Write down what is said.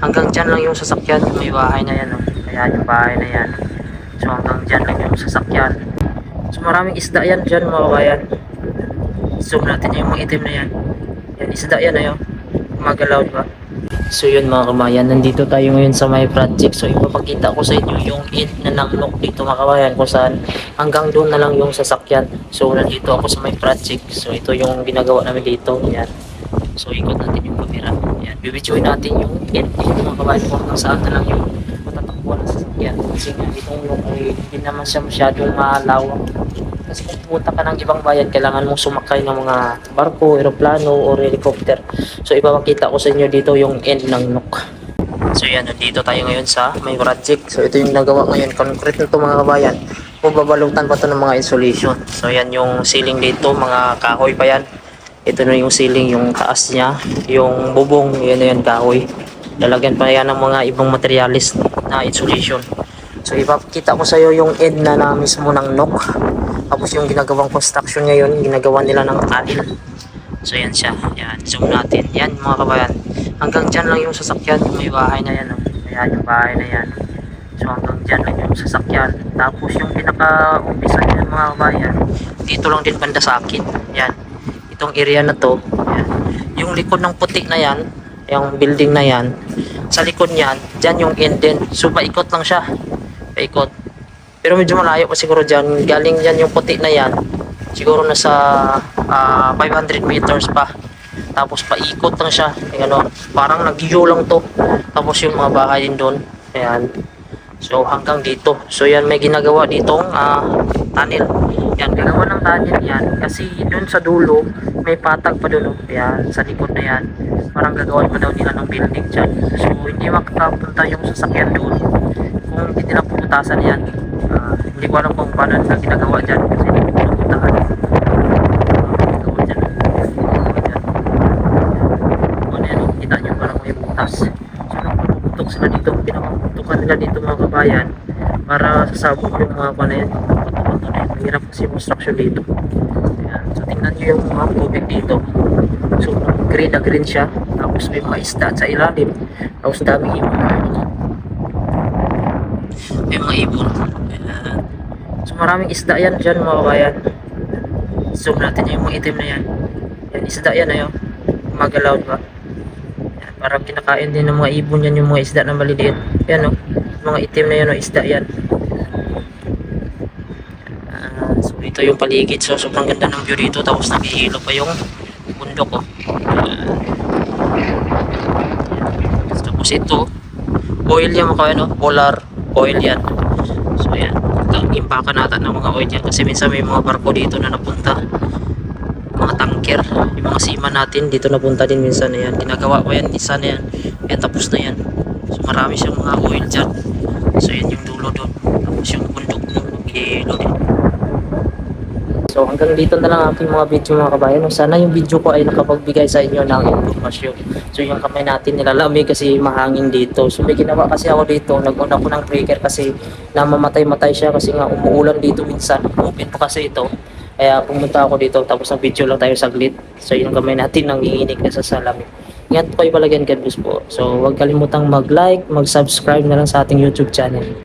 hanggang dyan lang yung sasakyan. May bahay na yan. Oh. Kaya yung bahay na yan. So hanggang dyan lang yung sasakyan. So maraming isda yan dyan mga kabayan. Zoom natin yung mga itim na yan. Yan isda yan ayo. Gumagalaw diba? So yun mga kabayan, nandito tayo ngayon sa my project. So ipapakita ko sa inyo yung end na nagnok dito mga kabayan kung saan hanggang doon na lang yung sasakyan. So nandito ako sa my project. So ito yung ginagawa namin dito. Yan. So ikot natin yung camera. Yan. Bibidyoin natin yung end dito mga kabayan kung hanggang saan na lang yung matatakbuhan ng sasakyan. Kasi nga itong nok ay hindi naman siya masyadong malawak. Kasi kung pumunta ka ng ibang bayan, kailangan mong sumakay ng mga barko, eroplano, o helicopter. So ipapakita ko sa inyo dito yung end ng NOC. So yan, nandito tayo ngayon sa may project. So ito yung nagawa ngayon. Concrete na to mga kabayan. Pubabalutan pa to ng mga insulation. So yan yung ceiling dito, mga kahoy pa yan. Ito na yung ceiling, yung taas niya. Yung bubong, yan na yan, kahoy. Lalagyan pa yan ng mga ibang materialis na insulation. So ipapakita ko sa iyo yung end na, na mismo ng NOC. Tapos yung ginagawang construction ngayon, ginagawa nila ng talil. So yan siya. Yan, zoom natin. Yan mga kabayan. Hanggang dyan lang yung sasakyan. May bahay na yan. Oh. Ayan yung bahay na yan. So hanggang dyan lang yung sasakyan. Tapos yung pinaka-umpisa niya mga kabayan, dito lang din banda sa akin. Yan. Itong area na to. Yan. Yung likod ng puti na yan, yung building na yan, sa likod niyan, dyan yung din. So paikot lang siya. Paikot. Pero medyo malayo pa siguro dyan. Galing dyan yung puti na yan. Siguro nasa ah, 500 meters pa. Tapos paikot lang siya. Yung ano, parang nag lang to. Tapos yung mga bahay din doon. Ayan. So hanggang dito. So yan may ginagawa ditong ah, tunnel. Yan, gagawa ng tunnel yan. Kasi doon sa dulo, may patag pa doon. Oh. Yan, sa likod na yan. Parang gagawin pa daw nila ng building dyan. So hindi makakapunta yung sasakyan doon. Kung hindi nila puputasan yan. Ah, hindi ko alam kung paano nila ginagawa dyan. Kasi hindi ko pupuntahan. Ah, ginagawa dyan. Ginagawa dyan. Ano yan, oh, kita nyo parang may butas. So nagpuputok sila dito. Pinapaputokan nila dito mga kabayan para sasabog yung mga pa na yan. Pato-pato na yan. Mahirap kasi yung construction dito. Ayan. So tingnan nyo yung mga tubig dito. So green na green siya. Tapos may mga isda sa ilalim. Tapos daming ibon. May mga ibon. So maraming isda yan dyan mga kabayan. Zoom natin yung mga itim na yan. Yan isda yan ayo. Magalaw ba? Parang kinakain din ng mga ibon yan yung mga isda na maliliit. Yan o. Mga itim na yan o isda yan. Ah, so ito yung paligid. So sobrang ganda ng view dito. Tapos naghihilo pa yung bundok ko. tapos ito, oil yan mga ano, polar oil yan. So yan. Impakan natin ng mga oil yan. Kasi minsan may mga barko dito na napunta. Mga tanker. Yung mga seaman natin dito napunta din minsan na yan. Ginagawa ko yan. Isa na yan. Yan tapos na yan. So marami siyang mga oil dyan. So yan yung dulo doon. Tapos yung bundok. Naghihilo din. So hanggang dito na lang aking mga video mga kabayan. Sana yung video ko ay nakapagbigay sa inyo ng informasyon. So yung kamay natin nilalamig kasi mahangin dito. So may ginawa kasi ako dito. Nag-on ako ng breaker kasi namamatay-matay siya kasi nga umuulan dito minsan. Open pa kasi ito. Kaya pumunta ako dito tapos ang video lang tayo saglit. So yung kamay natin nanginginig na sa salamin. Ingat po kayo palagyan God bless po. So huwag kalimutang mag-like, mag-subscribe na lang sa ating YouTube channel.